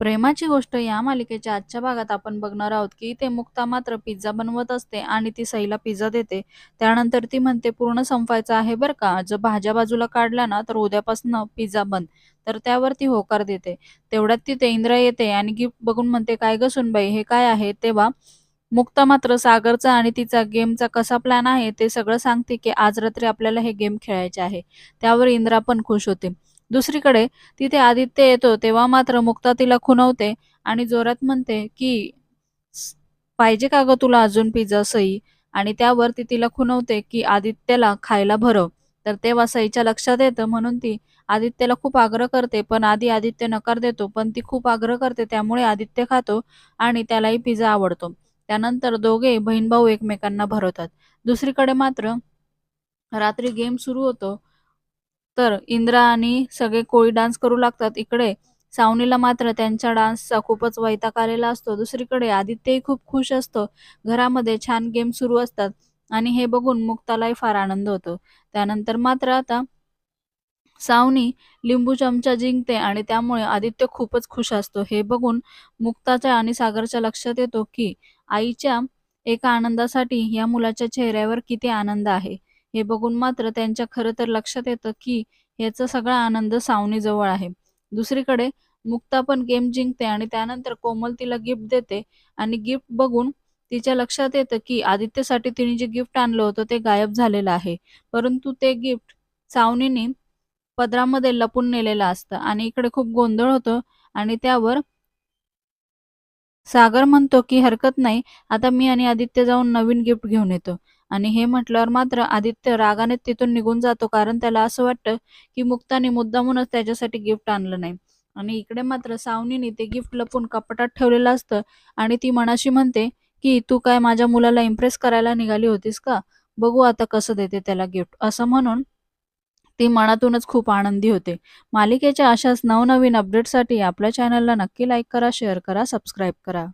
प्रेमाची गोष्ट या मालिकेच्या आजच्या भागात आपण बघणार आहोत की इथे मुक्ता मात्र पिझ्झा बनवत असते आणि ती सईला पिझ्झा देते. त्यानंतर ती म्हणते पूर्ण संपवायचं आहे बरं का? जर भाज्या बाजूला काढल्या ना तर उद्यापासून पिझ्झा बंद. तर त्यावर ती होकार देते. तेवढ्यात तिथे इंद्रा येते आणि गिफ्ट बघून म्हणते काय ग सुनबाई हे काय आहे? तेव्हा मुक्ता मात्र सागरचा आणि तिचा गेमचा कसा प्लॅन आहे ते सगळं सांगते की आज रात्री आपल्याला हे गेम खेळायचे आहे. त्यावर इंद्रा पण खुश होते. दुसरीकडे तिथे आदित्य येतो तेव्हा मात्र मुक्ता तिला खुणवते आणि जोरात म्हणते की पाहिजे का ग तुला अजून पिझ्झा सई? आणि त्यावर ती तिला खुणवते की आदित्यला खायला भरव. तर तेव्हा सईच्या लक्षात येतं म्हणून ती आदित्यला खूप आग्रह करते पण आधी आदित्य नकार देतो पण ती खूप आग्रह करते त्यामुळे आदित्य खातो आणि त्यालाही पिझ्झा आवडतो. त्यानंतर दोघे बहीण भाऊ एकमेकांना भरवतात. दुसरीकडे मात्र रात्री गेम सुरू होतो तर इंद्रा आणि सगळे कोळी डान्स करू लागतात. इकडे सावनीला मात्र त्यांच्या डान्सचा खूपच वैताग आलेला असतो. दुसरीकडे आदित्यही खूप खुश असतो. घरामध्ये छान गेम सुरू असतात. आणि हे बघून मुक्तालाही फार आनंद होतो. त्यानंतर मात्र आता सावनी लिंबू चमचा जिंकते आणि त्यामुळे आदित्य खूपच खुश असतो. हे बघून मुक्ताच्या आणि सागरच्या लक्षात येतो की आईच्या एका आनंदासाठी या मुलाच्या चेहऱ्यावर किती आनंद आहे. हे बघून मात्र त्यांच्या खरं तर लक्षात येतं की याचा सगळा आनंद सावनीजवळ आहे. दुसरीकडे मुक्ता पण गेम जिंकते आणि त्यानंतर कोमल तिला गिफ्ट देते आणि गिफ्ट बघून तिच्या लक्षात येतं की आदित्यसाठी तिने जे गिफ्ट आणलं होतं ते गायब झालेलं आहे. परंतु ते गिफ्ट सावनीने पदरामध्ये लपून नेलेलं असतं आणि इकडे खूप गोंधळ होतो आणि त्यावर सागर म्हणतो की हरकत नाही आता मी आणि आदित्य जाऊन नवीन गिफ्ट घेऊन येतो. आणि हे म्हटल्यावर मात्र आदित्य रागाने तिथून निघून जातो कारण त्याला असं वाटतं की मुक्ताने मुद्दामूनच त्याच्यासाठी गिफ्ट आणलं नाही. आणि इकडे मात्र सावनीने ते गिफ्ट लपून कपाटात ठेवलेलं असतं आणि ती मनाशी म्हणते की तू काय माझ्या मुलाला इम्प्रेस करायला निघाली होतीस का? बघू आता कसं देते त्याला गिफ्ट असं म्हणून ती मनातूनच खूप आनंदी होते. मालिकेच्या अशाच नवनवीन अपडेटसाठी आपल्या चॅनलला नक्की लाईक करा शेअर करा सबस्क्राईब करा.